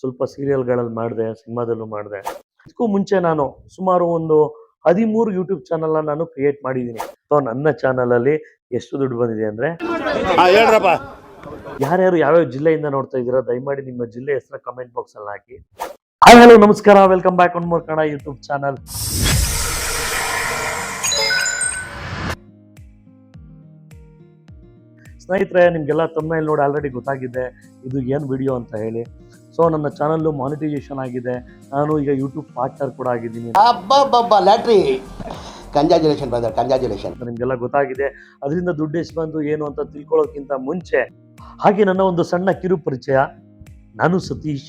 ಸ್ವಲ್ಪ ಸೀರಿಯಲ್ಗಳಲ್ಲಿ ಮಾಡಿದೆ ಸಿನಿಮಾದಲ್ಲೂ ಮಾಡಿದೆ. ಇದಕ್ಕೂ ಮುಂಚೆ ನಾನು ಸುಮಾರು ಒಂದು ಹದಿಮೂರು ಯೂಟ್ಯೂಬ್ ಚಾನಲ್ನ ನಾನು ಕ್ರಿಯೇಟ್ ಮಾಡಿದ್ದೀನಿ. ಸೊ ನನ್ನ ಚಾನಲಲ್ಲಿ ಎಷ್ಟು ದುಡ್ಡು ಬಂದಿದೆ ಅಂದರೆ ಹೇಳ್ರಪ್ಪ. ಯಾರ್ಯಾರು ಯಾವ್ಯಾವ ಜಿಲ್ಲೆಯಿಂದ ನೋಡ್ತಾ ಇದ್ದೀರಾ ದಯಮಾಡಿ ನಿಮ್ಮ ಜಿಲ್ಲೆ ಹೆಸರ ಕಮೆಂಟ್ ಬಾಕ್ಸ್ ಅಲ್ಲಿ ಹಾಕಿ. ಹಾಯ್ ಹಲೋ ನಮಸ್ಕಾರ. Welcome back one more Kannada YouTube channel ಸ್ನೇಹಿತರೆ ನಿಮಗೆಲ್ಲ ತಮ್ಮನೇಲಿ ನೋಡಿ ಆಲ್ರೆಡಿ ಗೊತ್ತಾಗಿದೆ. ಇದು ಏನು ವಿಡಿಯೋ ಅಂತ ಹೇಳಿ. ಸೊ ನನ್ನ ಚಾನಲ್ಲು ಮಾನಿಟೈಸೇಷನ್ ಆಗಿದೆ. ನಾನು ಈಗ ಯೂಟ್ಯೂಬ್ ಪಾರ್ಟ್ನರ್ ಕೂಡ ಆಗಿದ್ದೀನಿ. ಅಬ್ಬಬ್ಬಬ್ಬ ಲ್ಯಾಟ್ರಿ. ಕಂಜಾಜುಲೇಷನ್ ಬ್ರದರ್ ಕಂಜಾಜುಲೇಷನ್ ನಿಮಗೆಲ್ಲ ಗೊತ್ತಾಗಿದೆ. ಅದರಿಂದ ದುಡ್ಡು ಎಷ್ಟು ಬಂದು ಏನು ಅಂತ ತಿಳ್ಕೊಳ್ಳೋಕ್ಕಿಂತ ಮುಂಚೆ ಹಾಗೆ ನನ್ನ ಒಂದು ಸಣ್ಣ ಕಿರು ಪರಿಚಯ ನಾನು ಸತೀಶ್.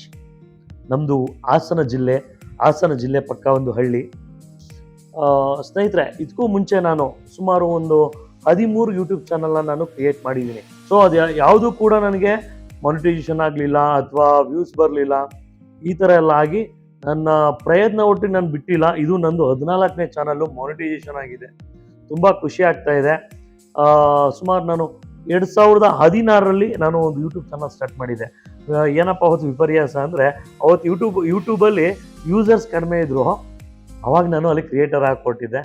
ನಮ್ಮದು ಹಾಸನ ಜಿಲ್ಲೆ ಹಾಸನ ಜಿಲ್ಲೆ ಪಕ್ಕ ಒಂದು ಹಳ್ಳಿ. ಸ್ನೇಹಿತರೆ ಇದಕ್ಕೂ ಮುಂಚೆ ನಾನು ಸುಮಾರು ಒಂದು ಹದಿಮೂರು ಯೂಟ್ಯೂಬ್ ಚಾನಲ್ನ ನಾನು ಕ್ರಿಯೇಟ್ ಮಾಡಿದ್ದೀನಿ. ಸೊ ಅದು ಯಾವುದು ಕೂಡ ನನಗೆ ಮಾನಿಟೈಸೇಷನ್ ಆಗಲಿಲ್ಲ ಅಥವಾ ವ್ಯೂಸ್ ಬರಲಿಲ್ಲ, ಈ ಥರ ಎಲ್ಲ ಆಗಿ ನನ್ನ ಪ್ರಯತ್ನ ಒಟ್ಟು ನಾನು ಬಿಟ್ಟಿಲ್ಲ. ಇದು ನಂದು ಹದಿನಾಲ್ಕನೇ ಚಾನಲ್ಲು ಮಾನಿಟೈಸೇಷನ್ ಆಗಿದೆ. ತುಂಬ ಖುಷಿ ಆಗ್ತಾ ಇದೆ. ಸುಮಾರು ನಾನು ಎರಡು ಸಾವಿರದ ಹದಿನಾರರಲ್ಲಿ ನಾನು ಒಂದು ಯೂಟ್ಯೂಬ್ ಚಾನಲ್ ಸ್ಟಾರ್ಟ್ ಮಾಡಿದೆ. ಏನಪ್ಪ ಅವತ್ತು ವಿಪರ್ಯಾಸ ಅಂದರೆ, ಅವತ್ತು ಯೂಟ್ಯೂಬ್ ಯೂಟ್ಯೂಬಲ್ಲಿ ಯೂಸರ್ಸ್ ಕಡಿಮೆ ಇದ್ದರು ಅವಾಗ ನಾನು ಅಲ್ಲಿ ಕ್ರಿಯೇಟರ್ ಹಾಕ್ಕೊಟ್ಟಿದ್ದೆ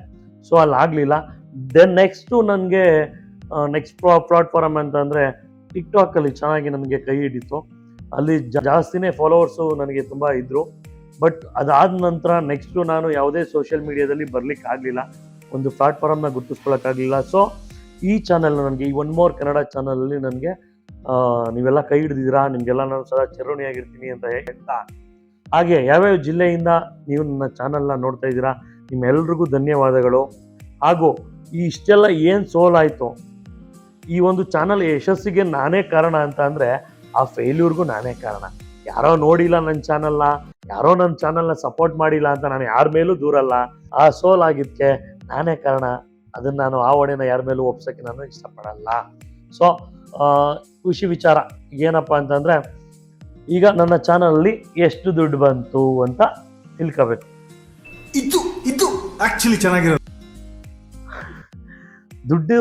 ಸೊ ಅಲ್ಲಿ ಆಗಲಿಲ್ಲ. ದೆನ್ ನೆಕ್ಸ್ಟು ನನಗೆ ನೆಕ್ಸ್ಟ್ ಪ್ಲಾಟ್ಫಾರ್ಮ್ ಅಂತಂದರೆ ಟಿಕ್ಟಾಕಲ್ಲಿ ಚೆನ್ನಾಗಿ ನನಗೆ ಕೈ ಹಿಡಿತು. ಅಲ್ಲಿ ಜಾಸ್ತಿನೇ ಫಾಲೋವರ್ಸು ನನಗೆ ತುಂಬ ಇದ್ದರು ಬಟ್ ಅದಾದ ನಂತರ ನೆಕ್ಸ್ಟು ನಾನು ಯಾವುದೇ ಸೋಷಿಯಲ್ ಮೀಡಿಯಾದಲ್ಲಿ ಬರಲಿಕ್ಕೆ ಆಗಲಿಲ್ಲ. ಒಂದು ಪ್ಲಾಟ್ಫಾರ್ಮ್ನ ಗುರುತಿಸ್ಕೊಳ್ಳೋಕ್ಕಾಗಲಿಲ್ಲ ಸೊ ಈ ಚಾನಲ್ ನನಗೆ ಈ ಒನ್ ಮೋರ್ ಕನ್ನಡ ಚಾನಲಲ್ಲಿ ನನಗೆ ನೀವೆಲ್ಲ ಕೈ ಹಿಡಿದಿದ್ದೀರಾ? ನಿಮಗೆಲ್ಲ ನಾನು ಸದಾ ಚಿರಋಣಿಯಾಗಿರ್ತೀನಿ ಅಂತ ಹೇಳ್ತಾ ಹಾಗೆ ಯಾವ್ಯಾವ ಜಿಲ್ಲೆಯಿಂದ ನೀವು ನನ್ನ ಚಾನಲ್ನ ನೋಡ್ತಾ ಇದ್ದೀರಾ? ನಿಮ್ಮೆಲ್ರಿಗೂ ಧನ್ಯವಾದಗಳು. ಹಾಗೂ ಈ ಇಷ್ಟೆಲ್ಲ ಏನು ಸೋಲಾಯಿತು? ಈ ಒಂದು ಚಾನಲ್ ಯಶಸ್ಸಿಗೆ ನಾನೇ ಕಾರಣ ಅಂತ ಅಂದರೆ ಆ ಫೇಲ್ಯೂರ್ಗೂ ನಾನೇ ಕಾರಣ. ಯಾರೋ ನೋಡಿಲ್ಲ ನನ್ನ ಚಾನಲ್ನ ಯಾರೋ ನನ್ನ ಚಾನಲ್ನ ಸಪೋರ್ಟ್ ಮಾಡಿಲ್ಲ ಅಂತ ನಾನು ಯಾರ ಮೇಲೂ ದೂರಲ್ಲ ಆ ಸೋಲ್ ಆಗಿದ್ದಕ್ಕೆ ನಾನೇ ಕಾರಣ. ಅದನ್ನು ನಾನು ಆ ಹೊಣೆನ ಯಾರ ಮೇಲೂ ಒಪ್ಸೋಕ್ಕೆ ನಾನು ಇಷ್ಟಪಡಲ್ಲ. ಸೊ ಖುಷಿ ವಿಚಾರ ಏನಪ್ಪ ಅಂತಂದರೆ ಈಗ ನನ್ನ ಚಾನಲಲ್ಲಿ ಎಷ್ಟು ದುಡ್ಡು ಬಂತು ಅಂತ ತಿಳ್ಕೋಬೇಕು. ಇದು ಇದು ಆಕ್ಚುಲಿ ಚೆನ್ನಾಗಿರೋದು. ದುಡ್ಡು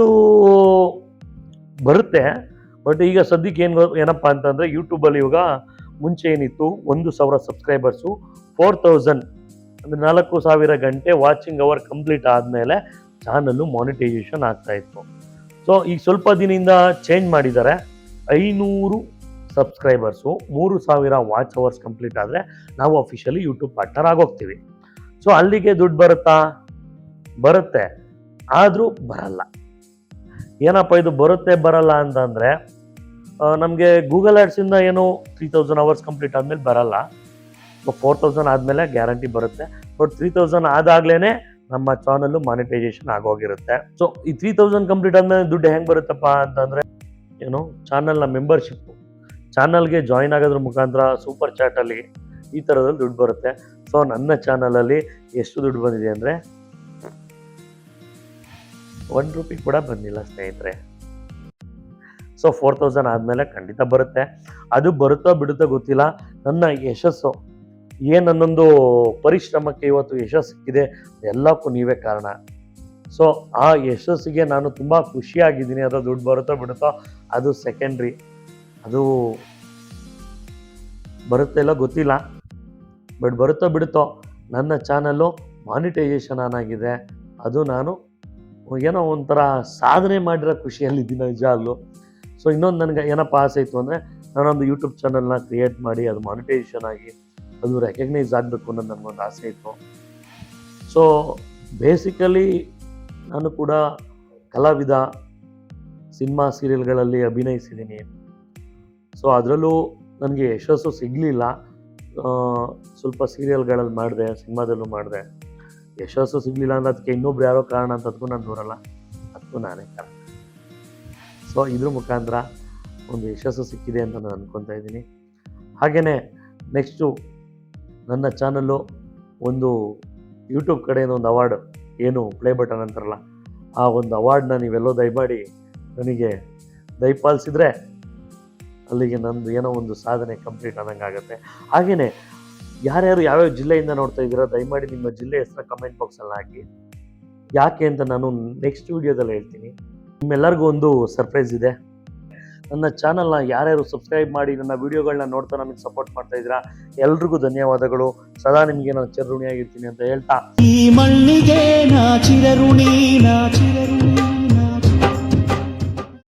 ಬರುತ್ತೆ. ಬಟ್ ಈಗ ಸದ್ಯಕ್ಕೆ ಏನು ಏನಪ್ಪ ಅಂತಂದರೆ ಯೂಟ್ಯೂಬಲ್ಲಿ ಇವಾಗ ಮುಂಚೆ ಏನಿತ್ತು, ಒಂದು ಸಾವಿರ ಸಬ್ಸ್ಕ್ರೈಬರ್ಸು ಫೋರ್ ತೌಸಂಡ್ ಅಂದರೆ ನಾಲ್ಕು ಸಾವಿರ ಗಂಟೆ ವಾಚಿಂಗ್ ಅವರ್ ಕಂಪ್ಲೀಟ್ ಆದಮೇಲೆ ಚಾನಲ್ಲು ಮಾನಿಟೈಸೇಷನ್ ಆಗ್ತಾ ಇತ್ತು. ಸೊ ಈಗ ಸ್ವಲ್ಪ ದಿನದಿಂದ ಚೇಂಜ್ ಮಾಡಿದ್ದಾರೆ. ಐನೂರು ಸಬ್ಸ್ಕ್ರೈಬರ್ಸು ಮೂರು ಸಾವಿರ ವಾಚ್ ಅವರ್ಸ್ ಕಂಪ್ಲೀಟ್ ಆದರೆ ನಾವು ಅಫಿಷಿಯಲಿ ಯೂಟ್ಯೂಬ್ ಪಾರ್ಟ್ನರ್ ಆಗೋಗ್ತೀವಿ. ಸೊ ಅಲ್ಲಿಗೆ ದುಡ್ಡು ಬರುತ್ತಾ? ಬರುತ್ತೆ. ಆದರೂ ಬರಲ್ಲ. ಏನಪ್ಪ ಇದು ಬರುತ್ತೆ, ಬರಲ್ಲ ಅಂತಂದರೆ ನಮಗೆ ಗೂಗಲ್ ಆ್ಯಡ್ಸಿಂದ ಏನು ತ್ರೀ ತೌಸಂಡ್ ಅವರ್ಸ್ ಕಂಪ್ಲೀಟ್ ಆದಮೇಲೆ ಬರಲ್ಲ. ಫೋರ್ ತೌಸಂಡ್ ಆದಮೇಲೆ ಗ್ಯಾರಂಟಿ ಬರುತ್ತೆ. ಬಟ್ ತ್ರೀ ತೌಸಂಡ್ ಆದಾಗಲೇ ನಮ್ಮ ಚಾನಲ್ಲು ಮಾನಿಟೈಸೇಷನ್ ಆಗೋಗಿರುತ್ತೆ. ಸೊ ಈ ತ್ರೀ ತೌಸಂಡ್ ಕಂಪ್ಲೀಟ್ ಆದಮೇಲೆ ದುಡ್ಡು ಹೆಂಗೆ ಬರುತ್ತಪ್ಪ ಅಂತಂದರೆ, ಏನು ಚಾನಲ್ನ ಮೆಂಬರ್ಶಿಪ್ಪು ಚಾನಲ್ಗೆ ಜಾಯಿನ್ ಆಗೋದ್ರ ಮುಖಾಂತರ ಸೂಪರ್ ಚಾಟಲ್ಲಿ ಈ ಥರದಲ್ಲಿ ದುಡ್ಡು ಬರುತ್ತೆ. ಸೊ ನನ್ನ ಚಾನಲಲ್ಲಿ ಎಷ್ಟು ದುಡ್ಡು ಬಂದಿದೆ ಅಂದರೆ ಒನ್ ರುಪಿ ಕೂಡ ಬಂದಿಲ್ಲ ಸ್ನೇಹಿತರೆ. ಸೊ ಫೋರ್ ತೌಸಂಡ್ ಆದಮೇಲೆ ಖಂಡಿತ ಬರುತ್ತೆ. ಅದು ಬರುತ್ತೋ ಬಿಡುತ್ತೋ ಗೊತ್ತಿಲ್ಲ. ನನ್ನ ಯಶಸ್ಸು, ಏನು ನನ್ನೊಂದು ಪರಿಶ್ರಮಕ್ಕೆ ಇವತ್ತು ಯಶಸ್ಸು ಸಿಕ್ಕಿದೆ ಎಲ್ಲಕ್ಕೂ ನೀವೇ ಕಾರಣ. ಸೊ ಆ ಯಶಸ್ಸಿಗೆ ನಾನು ತುಂಬ ಖುಷಿಯಾಗಿದ್ದೀನಿ. ಅದು ದುಡ್ಡು ಬರುತ್ತೋ ಬಿಡುತ್ತೋ, ಅದು ಸೆಕೆಂಡ್ರಿ ಅದು ಬರುತ್ತೆ ಇಲ್ಲ ಗೊತ್ತಿಲ್ಲ. ಬಟ್ ಬರುತ್ತೋ ಬಿಡುತ್ತೋ, ನನ್ನ ಚಾನಲ್ಲು ಮಾನಿಟೈಸೇಷನ್ ಆನ್ ಆಗಿದೆ. ಅದು ನಾನು ಏನೋ ಒಂಥರ ಸಾಧನೆ ಮಾಡಿರೋ ಖುಷಿಯಲ್ಲಿದ್ದೀನಿ ನಿಜ ಅಲ್ಲೂ. ಸೊ ಇನ್ನೊಂದು ನನಗೆ ಏನಪ್ಪ ಆಸೆ ಇತ್ತು ಅಂದರೆ ನಾನೊಂದು ಯೂಟ್ಯೂಬ್ ಚಾನಲ್ನ ಕ್ರಿಯೇಟ್ ಮಾಡಿ ಅದು ಮಾನಿಟೈಸೇಷನ್ ಆಗಿ ಅದು ರೆಕಗ್ನೈಸ್ ಆಗಬೇಕು ಅನ್ನೋದು ನನಗೊಂದು ಆಸೆ ಇತ್ತು. ಸೊ ಬೇಸಿಕಲಿ ನಾನು ಕೂಡ ಕಲಾವಿದ, ಸಿನಿಮಾ ಸೀರಿಯಲ್ಗಳಲ್ಲಿ ಅಭಿನಯಿಸಿದ್ದೀನಿ ಸೊ ಅದರಲ್ಲೂ ನನಗೆ ಯಶಸ್ಸು ಸಿಗಲಿಲ್ಲ. ಸ್ವಲ್ಪ ಸೀರಿಯಲ್ಗಳಲ್ಲಿ ಮಾಡಿದೆ, ಸಿನಿಮಾದಲ್ಲೂ ಮಾಡಿದೆ. ಯಶಸ್ಸು ಸಿಗಲಿಲ್ಲ ಅಂದ್ರೆ ಅದಕ್ಕೆ ಇನ್ನೊಬ್ರು ಯಾರೋ ಕಾರಣ ಅಂತ ಅದಕ್ಕೂ ನಾನು ದೂರಲ್ಲ ಅದಕ್ಕೂ ನಾನೇ ಕಾರಣ. ಸೊ ಇದ್ರ ಮುಖಾಂತರ ಒಂದು ಯಶಸ್ಸು ಸಿಕ್ಕಿದೆ ಅಂತ ನಾನು ಅಂದ್ಕೊತಾ ಇದ್ದೀನಿ. ಹಾಗೆಯೇ ನೆಕ್ಸ್ಟು ನನ್ನ ಚಾನಲ್ಲು ಒಂದು ಯೂಟ್ಯೂಬ್ ಕಡೆಯಿಂದ ಒಂದು ಅವಾರ್ಡ್ ಏನು ಪ್ಲೇ ಬಟನ್ ಅಂತಾರಲ್ಲ, ಆ ಒಂದು ಅವಾರ್ಡ್ನ ನೀವೆಲ್ಲೋ ದಯಮಾಡಿ ನನಗೆ ದಯಪಾಲಿಸಿದ್ರೆ ಅಲ್ಲಿಗೆ ನಂದು ಏನೋ ಒಂದು ಸಾಧನೆ ಕಂಪ್ಲೀಟ್ ಆದಂಗೆ ಆಗುತ್ತೆ. ಹಾಗೆಯೇ ಯಾರ್ಯಾರು ಯಾವ್ಯಾವ ಜಿಲ್ಲೆಯಿಂದ ನೋಡ್ತಾ ಇದ್ದೀರಾ ದಯಮಾಡಿ ನಿಮ್ಮ ಜಿಲ್ಲೆ ಹೆಸರ ಕಮೆಂಟ್ ಬಾಕ್ಸಲ್ಲಿ ಹಾಕಿ. ಯಾಕೆ ಅಂತ ನಾನು ನೆಕ್ಸ್ಟ್ ವಿಡಿಯೋದಲ್ಲಿ ಹೇಳ್ತೀನಿ. ನಿಮ್ಮೆಲ್ಲರಿಗೂ ಒಂದು ಸರ್ಪ್ರೈಸ್ ಇದೆ. ನನ್ನ ಚಾನಲ್ನ ಯಾರ್ಯಾರು ಸಬ್ಸ್ಕ್ರೈಬ್ ಮಾಡಿ ನನ್ನ ವೀಡಿಯೋಗಳನ್ನ ನೋಡ್ತಾ ನಮಗೆ ಸಪೋರ್ಟ್ ಮಾಡ್ತಾ ಇದ್ದೀರಾ, ಎಲ್ರಿಗೂ ಧನ್ಯವಾದಗಳು. ಸದಾ ನಿಮಗೆ ನಾನು ಚಿರಋಣಿಯಾಗಿರ್ತೀನಿ ಅಂತ ಹೇಳ್ತಾ. ಈ ಮಣ್ಣಿಗೆ ನಾ ಚಿರಋಣಿ, ನಾ ಚಿರ